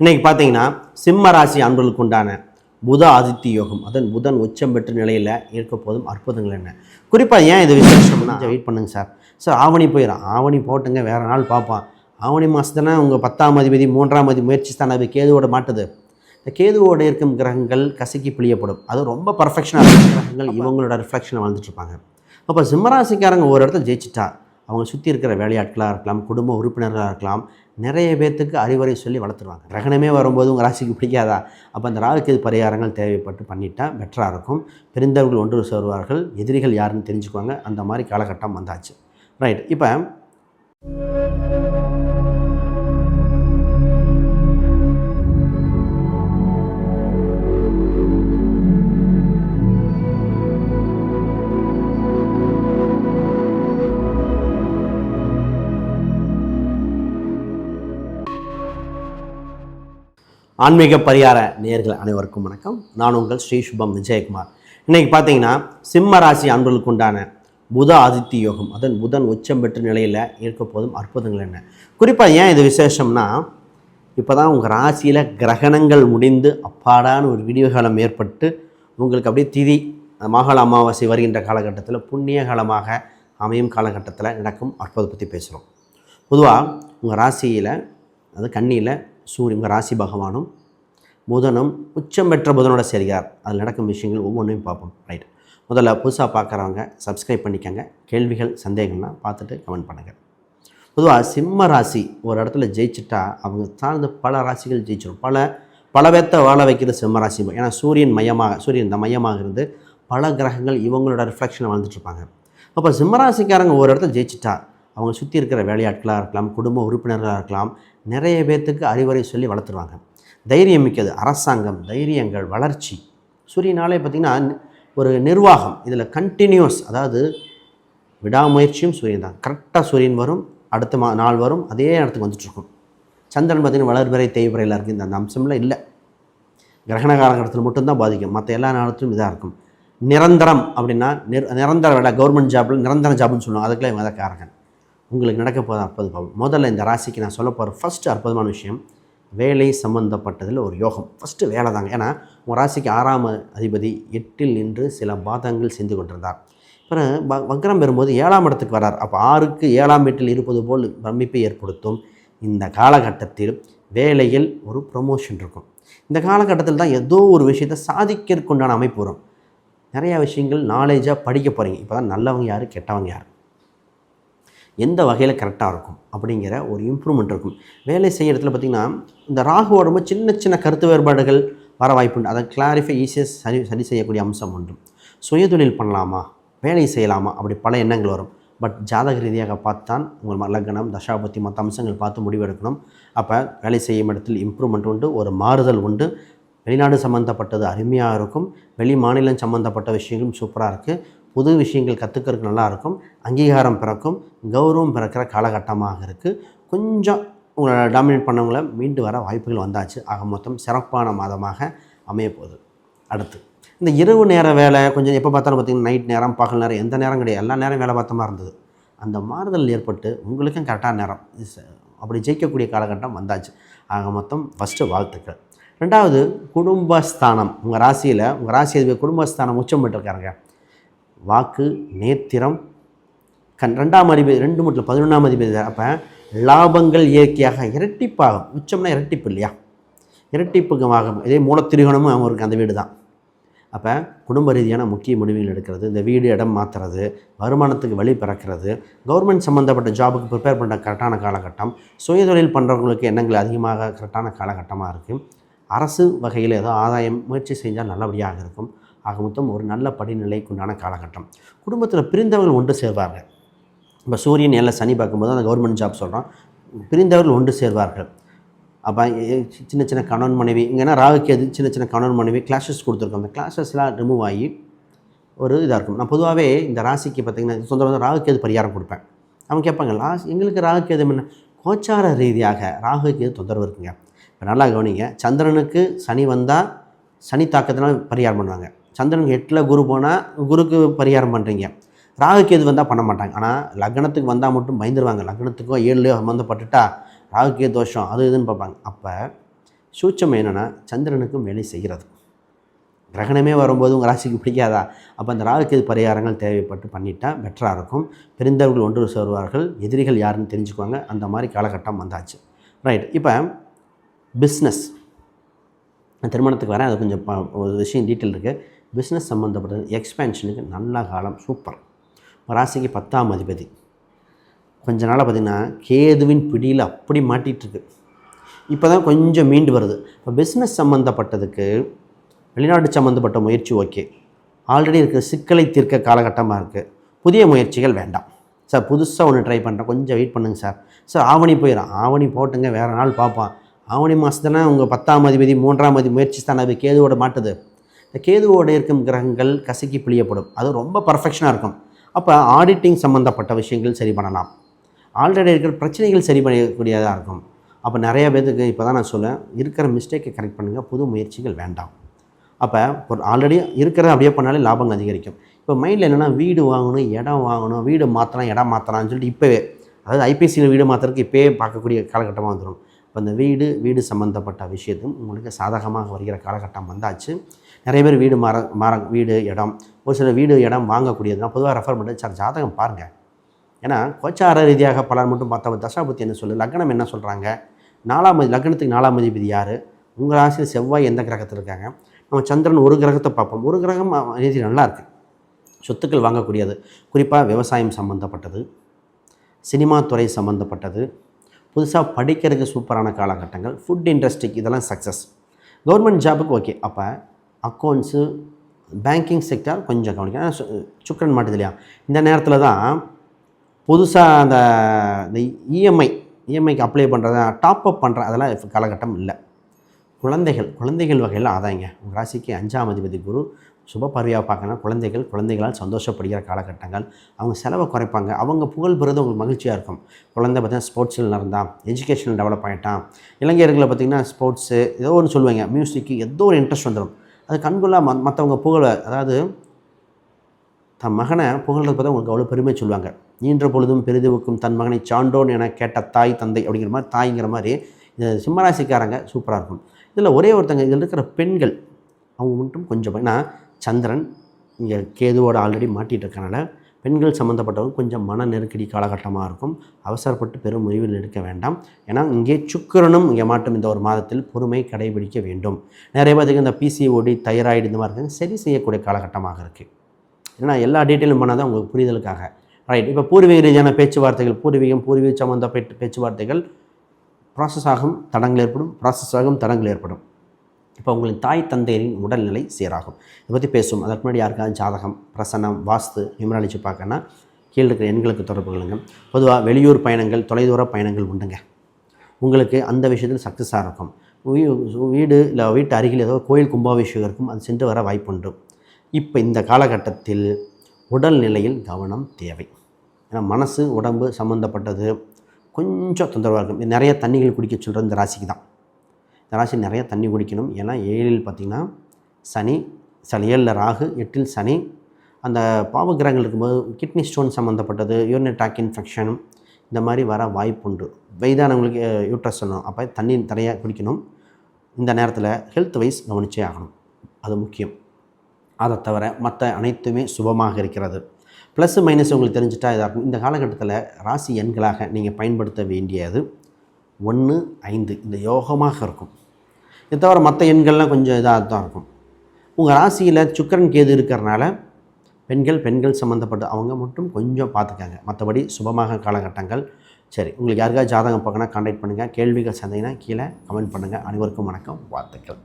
இன்றைக்கி பார்த்தீங்கன்னா சிம்ம ராசி அன்பர்களுக்கு உண்டான புத ஆதித்ய யோகம். அதன் புதன் உச்சம் பெற்ற நிலையில் இருக்க போதும் அற்புதங்கள் என்ன? குறிப்பாக ஏன் இது விசேஷம்னா வெயிட் பண்ணுங்க சார் சார் ஆவணி போயிடும் ஆவணி போட்டுங்க வேறு நாள் பார்ப்பான் ஆவணி மாதத்துனா உங்கள் பத்தாம் அதிபதி மூன்றாம் அதிபதி முயற்சி ஸ்தானாதிபதி கேதுவோட மாட்டுது. இந்த கேதுவோட இருக்கும் கிரகங்கள் கசக்கி பிழியப்படும். அது ரொம்ப பர்ஃபெக்ஷனாக இருக்கும் கிரகங்கள் இவங்களோட ரிஃப்ளெக்ஷனில் வாழ்ந்துட்டுருப்பாங்க அப்போ சிம்மராசிக்காரங்க ஒரு இடத்துல ஜெயிச்சிட்டா அவங்க சுற்றி இருக்கிற வேலையாட்களாக இருக்கலாம் குடும்ப உறுப்பினர்களாக இருக்கலாம் நிறைய பேர்த்துக்கு அறிவுரை சொல்லி வளர்த்துருவாங்க. கிரகணமே வரும்போது உங்கள் ராசிக்கு பிடிக்காதா? அப்போ அந்த ராகுக்கு பரிகாரங்கள் தேவைப்பட்டு பண்ணிட்டால் பெட்டராக இருக்கும். பெருந்தவர்கள் ஒன்று சேருவார்கள். எதிரிகள் யாருன்னு தெரிஞ்சுக்குவாங்க அந்த மாதிரி காலகட்டம் வந்தாச்சு. ரைட் இப்போ ஆன்மீக பரிகார நேயர்கள் அனைவருக்கும் வணக்கம். நான் உங்கள் ஸ்ரீ சுபம் விஜயகுமார். இன்றைக்கி பார்த்தீங்கன்னா சிம்ம ராசி அன்பர்களுக்கு உண்டான புத ஆதித்ய யோகம். அதன் புதன் உச்சம் பெற்ற நிலையில் இருக்க போதும் அற்புதங்கள் என்ன? குறிப்பாக ஏன் இது விசேஷம்னா இப்போ தான் உங்கள் ராசியில் கிரகணங்கள் முடிந்து அப்பாடான ஒரு விடியோகாலம் ஏற்பட்டு உங்களுக்கு அப்படியே திதி மகள அமாவாசை வருகின்ற காலகட்டத்தில் புண்ணிய காலமாக அமையும் காலகட்டத்தில் நடக்கும் அற்புதத்தை பற்றி பேசுகிறோம் பொதுவாக உங்கள் ராசியில் அது கண்ணியில் சூரியன் ராசி பகவானும் புதனும் உச்சம் பெற்ற புதனோட சேர்கிறார். அதில் நடக்கும் விஷயங்கள் ஒவ்வொன்றையும் பார்ப்போம். ரைட் முதல்ல புதுசாக பார்க்குறவங்க சப்ஸ்கிரைப் பண்ணிக்கங்க. கேள்விகள் சந்தேகம்னா பார்த்துட்டு கமெண்ட் பண்ணுங்கள் பொதுவாக சிம்ம ராசி ஒரு இடத்துல ஜெயிச்சுட்டா அவங்க சார்ந்த பல ராசிகள் ஜெயிச்சிடும் பல பல வாழ வைக்கிறது சிம்ம ராசி ஏன்னா சூரியன் மையமாக சூரியன் இந்த மையமாக இருந்து பல கிரகங்கள் இவங்களோட ரிஃப்ளெக்ஷனை வாழ்ந்துட்டு இருப்பாங்க. அப்போ சிம்மராசிக்காரங்க ஒரு இடத்துல ஜெயிச்சிட்டா அவங்க சுற்றி இருக்கிற வேலையாட்களாக இருக்கலாம் குடும்ப உறுப்பினர்களாக இருக்கலாம் நிறைய பேர்த்துக்கு அறிவுரை சொல்லி வளர்த்துருவாங்க. தைரியம் மிக்கது அரசாங்கம் தைரியங்கள் வளர்ச்சி. சூரியனாலே பார்த்திங்கன்னா ஒரு நிர்வாகம். இதில் கண்டினியூஸ் அதாவது விடாமுயற்சியும் சூரியன் தான். கரெக்டாக சூரியன் வரும் அடுத்த மா நாள் வரும் அதே இடத்துக்கு வந்துட்டுருக்கும் சந்திரன் பார்த்திங்கன்னா வளர்பிறை தேய்பிறையில் இருக்குது. இந்த அந்த அம்சம்லாம் இல்லை. கிரகண காலகட்டத்தில் மட்டும்தான் பாதிக்கும். மற்ற எல்லா நேரத்திலும் இதாக இருக்கும். நிரந்தரம் அப்படின்னா நிர் நிரந்தர வேலை கவர்மெண்ட் ஜாப்பில் நிரந்தர ஜாப்னு சொல்லுவாங்க. அதுக்கெல்லாம் இவங்க தான் காரகன். உங்களுக்கு நடக்க போகிற அற்புதம் முதல்ல இந்த ராசிக்கு நான் சொல்ல போகிற ஃபஸ்ட்டு அற்புதமான விஷயம் வேலை சம்பந்தப்பட்டதில் ஒரு யோகம். ஃபஸ்ட்டு வேலை தாங்க. ஏன்னா உங்கள் ராசிக்கு ஆறாம் அதிபதி எட்டில் நின்று சில பாதங்கள் செஞ்சு கொண்டிருந்தார். அப்புறம் ப வக்ரம் பெறும்போது ஏழாம் இடத்துக்கு வரார். அப்போ ஆறுக்கு ஏழாம் வீட்டில் இருப்பது போல் பிரமிப்பை ஏற்படுத்தும். இந்த காலகட்டத்தில் வேலையில் ஒரு ப்ரொமோஷன் இருக்கும். இந்த காலகட்டத்தில் தான் ஏதோ ஒரு விஷயத்தை சாதிக்கிறதுக்குண்டான அமைப்பு வரும். நிறையா விஷயங்கள் நாலேஜாக படிக்க போகிறீங்க இப்போ தான் நல்லவங்க யார் கெட்டவங்க யார்? எந்த வகையில் கரெக்டாக இருக்கும் அப்படிங்கிற ஒரு இம்ப்ரூவ்மெண்ட் இருக்கும். வேலை செய்ய இடத்துல பார்த்திங்கன்னா இந்த ராகுவோட ரொம்ப சின்ன சின்ன கருத்து வேறுபாடுகள் வர வாய்ப்புண்டு அதை கிளாரிஃபை ஈஸியாக சரி சரி செய்யக்கூடிய அம்சம் உண்டு. சுயதொழில் பண்ணலாமா? வேலை செய்யலாமா? அப்படி பல எண்ணங்கள் வரும். பட் ஜாதக ரீதியாக பார்த்தான் உங்கள் லக்னம் தசாபத்தி மற்ற அம்சங்கள் பார்த்து முடிவெடுக்கணும் அப்போ வேலை செய்யும் இடத்தில் இம்ப்ரூவ்மெண்ட் உண்டு ஒரு மாறுதல் உண்டு. வெளிநாடு சம்மந்தப்பட்டது அருமையாக இருக்கும். வெளி மாநிலம் சம்மந்தப்பட்ட விஷயங்களும் சூப்பராக இருக்குது புது விஷயங்கள் கற்றுக்கிறதுக்கு நல்லா இருக்கும் அங்கீகாரம் பிறக்கும். கௌரவம் பிறக்கிற காலகட்டமாக இருக்குது கொஞ்சம் உங்களை டாமினேட் பண்ணவங்கள மீண்டு வர வாய்ப்புகள் வந்தாச்சு. ஆக மொத்தம் சிறப்பான மாதமாக அமைய போகுது அடுத்து இந்த இரவு நேர வேலை கொஞ்சம் எப்போ பார்த்தாலும் பார்த்திங்கன்னா நைட் நேரம் பகல் நேரம் எந்த நேரம் கிடையாது. எல்லா நேரம் வேலை பார்த்த மாதிரி இருந்தது. அந்த மாறுதல் ஏற்பட்டு உங்களுக்கும் கரெக்டான நேரம். அப்படி ஜெயிக்கக்கூடிய காலகட்டம் வந்தாச்சு. ஆக மொத்தம் ஃபஸ்ட்டு வாழ்த்துக்கள். ரெண்டாவது குடும்பஸ்தானம். உங்கள் ராசியில் உங்கள் ராசி அதிபதி குடும்பஸ்தானம் உச்சம் பெற்றிருக்காருங்க. வாக்கு நேத்திரம். கண் ரெண்டாம் அதிபதி ரெண்டு மட்டும் பதினொன்றாம் அதிபதி அப்போ லாபங்கள் இயற்கையாக இரட்டிப்பாகும். உச்சம்னா இரட்டிப்பு இல்லையா? இரட்டிப்புகமாகும் இதே மூலத்திரிகோணமும் அவங்களுக்கு அந்த வீடு தான் அப்போ குடும்ப ரீதியான முக்கிய முடிவுகள் எடுக்கிறது இந்த வீடு இடம் மாற்றுறது வருமானத்துக்கு வழி பிறக்கிறது கவர்மெண்ட் சம்மந்தப்பட்ட ஜாபுக்கு ப்ரிப்பேர் பண்ணுற கரெக்டான காலகட்டம் சுயதொழில் பண்ணுறவங்களுக்கு எண்ணங்கள் அதிகமாக கரெக்டான காலகட்டமாக இருக்குது அரசு வகையில் ஏதோ ஆதாயம் முயற்சி செஞ்சால் நல்லபடியாக இருக்கும். ஆக மொத்தம் ஒரு நல்ல படிநிலைக்குண்டான காலகட்டம். குடும்பத்தில் பிரிந்தவர்கள் ஒன்று சேர்வார்கள். இப்போ சூரியன் எல்லாம் சனி பார்க்கும்போது அந்த கவர்மெண்ட் ஜாப் சொல்கிறோம் பிரிந்தவர்கள் ஒன்று சேர்வார்கள். அப்போ சின்ன சின்ன கணவன் மனைவி இங்கேனா ராகுக்கு எது சின்ன சின்ன கணவன் மனைவி கிளாஷஸ் கொடுத்துருக்கோம். அந்த கிளாஷஸ்லாம் ரிமூவ் ஆகி ஒரு இதாக இருக்கும். நான் பொதுவாகவே இந்த ராசிக்கு பார்த்தீங்கன்னா சொந்த சொந்த ராகுக்கு எது பரிகாரம் கொடுப்பேன். அவங்க கேட்பாங்க லாஸ் எங்களுக்கு ராகுக்கு எது என்ன? கோச்சார ரீதியாக ராகுக்கு எது தொந்தரவு இருக்குங்க. இப்போ நல்லா கவனிங்க சந்திரனுக்கு சனி வந்தால் சனி தாக்கத்தினால் பரிகாரம் பண்ணுவாங்க. சந்திரன் எட்டில் குரு போனால் குருக்கு பரிகாரம் பண்ணுறீங்க ராகுக்கு எது வந்தால் பண்ண மாட்டாங்க. ஆனால் லக்னத்துக்கு வந்தால் மட்டும் பயந்துருவாங்க. லக்னத்துக்கோ ஏழுலையோ சம்மந்தப்பட்டுட்டா ராகுக்கே தோஷம் அது இதுன்னு பார்ப்பாங்க. அப்போ சூட்சம் என்னென்னா சந்திரனுக்கும் வேலை செய்கிறது. கிரகணமே வரும்போது உங்கள் ராசிக்கு பிடிக்காதா? அப்போ அந்த ராகுக்கு பரிகாரங்கள் தேவைப்பட்டு பண்ணிட்டால் பெட்டராக இருக்கும். பிரிந்தவர்கள் ஒன்று சேருவார்கள். எதிரிகள் யாருன்னு தெரிஞ்சுக்குவாங்க அந்த மாதிரி காலகட்டம் வந்தாச்சு. ரைட் இப்போ பிஸ்னஸ் நான் திருமணத்துக்கு வரேன். அது கொஞ்சம் ஒரு விஷயம் டீட்டெயில் இருக்குது பிஸ்னஸ் சம்மந்தப்பட்டது எக்ஸ்பேன்ஷனுக்கு நல்ல காலம் சூப்பர் ராசிக்கு பத்தாம் அதிபதி. கொஞ்ச நாளாக பார்த்திங்கன்னா கேதுவின் பிடியில் அப்படி மாட்டிகிட்ருக்கு இப்போ தான் கொஞ்சம் மீண்டு வருது. இப்போ பிஸ்னஸ் சம்மந்தப்பட்டதுக்கு வெளிநாடு சம்மந்தப்பட்ட முயற்சி ஓகே. ஆல்ரெடி இருக்கிற சிக்கலை தீர்க்க காலகட்டமாக இருக்குது புதிய முயற்சிகள் வேண்டாம். சார் புதுசாக ஒன்று ட்ரை பண்ணுறேன் கொஞ்சம் வெயிட் பண்ணுங்கள் சார் சார் ஆவணி போயிடும் ஆவணி போட்டுங்க வேறு நாள் பார்ப்பான் ஆவணி மாதத்துனா உங்கள் பத்தாம் அதிபதி மூன்றாம் அதிபதி முயற்சி தான் அது கேதுவோட மாட்டுது. இந்த கேதுவோட இருக்கும் கிரகங்கள் கசக்கி பிழியப்படும். அது ரொம்ப பர்ஃபெக்ஷனாக இருக்கும். அப்போ ஆடிட்டிங் சம்மந்தப்பட்ட விஷயங்கள் சரி பண்ணலாம். ஆல்ரெடி இருக்கிற பிரச்சனைகள் சரி பண்ணக்கூடியதாக இருக்கும். அப்போ நிறைய பேருக்கு இப்போ தான் நான் சொல்லேன் இருக்கிற மிஸ்டேக்கை கரெக்ட் பண்ணுங்கள் புது முயற்சிகள் வேண்டாம். அப்போ ஒரு ஆல்ரெடி இருக்கிறத அப்படியே பண்ணாலே லாபம் அதிகரிக்கும். இப்போ மைண்டில் என்னென்னா வீடு வாங்கணும் இடம் வாங்கணும் வீடு மாற்றலாம் இடம் மாற்றலாம்னு சொல்லிட்டு இப்போவே அதாவது ஐபிசியில் வீடு மாற்றுறதுக்கு இப்போயே பார்க்கக்கூடிய காலகட்டமாக வந்துடும் இப்போ இந்த வீடு வீடு சம்மந்தப்பட்ட விஷயத்தும் உங்களுக்கு சாதகமாக வருகிற காலகட்டம் வந்தாச்சு. நிறைய பேர் வீடு மாற மாற வீடு இடம் ஒரு சில வீடு இடம் வாங்கக்கூடியதுனா பொதுவாக ரெஃபர் பண்ணி சார் ஜாதகம் பாருங்கள் ஏன்னா கோச்சார ரீதியாக பலர் மட்டும் பார்த்தா தசாபுத்தி என்ன சொல்லு லக்னம் என்ன சொல்கிறாங்க நாலாம் மதி லக்னத்துக்கு நாலாம் அதிபதி யார் உங்கள் ராசியில் செவ்வாய் எந்த கிரகத்தில் இருக்காங்க நம்ம சந்திரன் ஒரு கிரகத்தை பார்ப்போம் ஒரு கிரகம் ரீதி நல்லா இருக்குது சொத்துக்கள் வாங்கக்கூடியது குறிப்பாக விவசாயம் சம்மந்தப்பட்டது சினிமா துறை சம்மந்தப்பட்டது புதுசாக படிக்கிறதுக்கு சூப்பரான காலகட்டங்கள் ஃபுட் இண்டஸ்ட்ரிக்கு இதெல்லாம் சக்ஸஸ் கவர்மெண்ட் ஜாபுக்கு ஓகே அப்போ அக்கௌண்ட்ஸு பேங்கிங் செக்டார் கொஞ்சம் கவனிக்கணும். சுக்கரன் சு- மாட்டுது இல்லையா? இந்த நேரத்தில் தான் புதுசாக அந்த இந்த இஎம்ஐ இஎம்ஐக்கு அப்ளை பண்ணுறது டாப் அப் பண்ணுற அதெல்லாம் காலகட்டம் இல்லை. குழந்தைகள் குழந்தைகள் வகையில் அதாங்க உங்கள் ராசிக்கு அஞ்சாம் அதிபதி குரு சுப பார்வையாக பார்க்கணும். குழந்தைகள் குழந்தைகளால் சந்தோஷப்படுகிற காலகட்டங்கள். அவங்க செலவை குறைப்பாங்க. அவங்க புகழ் பெறுறது உங்களுக்கு மகிழ்ச்சியாக இருக்கும். குழந்தை பார்த்தீங்கன்னா ஸ்போர்ட்ஸில் நடந்தான். எஜுகேஷனில் டெவலப் ஆகிட்டான் இளைஞர்களை பார்த்திங்கன்னா ஸ்போர்ட்ஸு ஏதோ ஒன்று சொல்லுவாங்க. மியூசிக்கு ஏதோ ஒரு இன்ட்ரெஸ்ட் வந்துடும் அது கண்கொள்ளா ம மற்றவங்க புகழ அதாவது தன் மகனை புகழ்றது பார்த்தா உங்களுக்கு அவ்வளோ பெருமை சொல்லுவாங்க. நீன்ற பொழுதும் பெரிதுவுக்கும் தன் மகனை சான்றோன் என கேட்ட தாய் தந்தை அப்படிங்கிற மாதிரி தாய்ங்கிற மாதிரி இந்த சிம்மராசிக்காரங்க சூப்பராக இருக்கும். இதில் ஒரே ஒருத்தங்க இதில் இருக்கிற பெண்கள் அவங்க மட்டும் கொஞ்சம் ஏன்னா சந்திரன் இங்கே கேதுவோட ஆல்ரெடி மாட்டிகிட்டு இருக்கனால பெண்கள் சம்மந்தப்பட்டவங்க கொஞ்சம் மன நெருக்கடி காலகட்டமாக இருக்கும். அவசரப்பட்டு பெரும் முடிவில் எடுக்க வேண்டாம். ஏன்னா இங்கே சுக்கிரனும் இங்கே மாட்டும் இந்த ஒரு மாதத்தில் பொறுமை கடைபிடிக்க வேண்டும். நிறைய பேருக்கு இந்த பிசிஓடி தைராய்டு இந்த மாதிரி சரி செய்யக்கூடிய காலகட்டமாக இருக்குது ஏன்னா எல்லா டீட்டெயிலும் பண்ணால் தான் உங்களுக்கு புரிதலுக்காக. ரைட் இப்போ பூர்வீக ரீதியான பேச்சுவார்த்தைகள் பூர்வீகம் பூர்வீக சம்மந்தப்பட்ட பேச்சுவார்த்தைகள் ப்ராசஸ் ஆகும் தடங்கள் ஏற்படும் ப்ராசஸ் ஆகும் தடங்கள் ஏற்படும். இப்போ உங்களின் தாய் தந்தையரின் உடல்நிலை சீராகும். இதை பற்றி பேசும் அதற்கு முன்னாடி யாருக்காவது ஜாதகம் பிரசனம் வாஸ்து நியூமராலஜி பார்க்கன்னா கீழே இருக்கிற எண்களுக்கு தொடர்பு கொள்ளுங்க. பொதுவாக வெளியூர் பயணங்கள் தொலைதூர பயணங்கள் உண்டுங்க. உங்களுக்கு அந்த விஷயத்தில் சக்ஸஸாக இருக்கும். வீடு இல்லை வீட்டு அருகில் ஏதோ கோயில் கும்பாபிஷேகம் இருக்கும். அது சென்று வர வாய்ப்புண்டு இப்போ இந்த காலகட்டத்தில் உடல்நிலையில் கவனம் தேவை. ஏன்னா மனசு உடம்பு சம்மந்தப்பட்டது கொஞ்சம் தொந்தரவாக இருக்கும். நிறைய தண்ணிகள் குடிக்க சொல்கிற இந்த ராசிக்கு தான். தராசி நிறைய தண்ணி குடிக்கணும். ஏன்னா ஏழில் பார்த்திங்கன்னா சனி சில ஏழில் ராகு எட்டில் சனி. அந்த பாவகிரகங்கள் இருக்கும்போது கிட்னி ஸ்டோன் சம்மந்தப்பட்டது யூரினரி டாக் இன்ஃபெக்ஷன் இந்த மாதிரி வர வாய்ப்புண்டு. வயதானவங்களுக்கு யூட்ரஸ் சொல்லணும். அப்போ தண்ணி நிறையா குடிக்கணும். இந்த நேரத்தில் ஹெல்த் வைஸ் கவனிச்சே ஆகணும். அது முக்கியம். அதை தவிர மற்ற அனைத்துமே சுபமாக இருக்கிறது. ப்ளஸ் மைனஸ் உங்களுக்கு தெரிஞ்சிட்டா இதாக இருக்கும். இந்த காலகட்டத்தில் ராசி எண்களாக நீங்கள் பயன்படுத்த வேண்டியது ஒன்று ஐந்து. இந்த யோகமாக இருக்கும். இதை தவிர மற்ற எண்கள்லாம் கொஞ்சம் இதாக தான் இருக்கும். உங்கள் ராசியில் சுக்கிரன் கேது இருக்கிறனால பெண்கள் பெண்கள் சம்மந்தப்பட்ட அவங்க மட்டும் கொஞ்சம் பார்த்துக்காங்க. மற்றபடி சுபமாக காலகட்டங்கள். சரி உங்களுக்கு யாருக்காவது ஜாதகம் பார்க்கணும் கான்டாக்ட் பண்ணுங்கள் கேள்விகள் சந்தைனா கீழே கமெண்ட் பண்ணுங்கள் அனைவருக்கும் வணக்கம் வாழ்த்துக்கள்.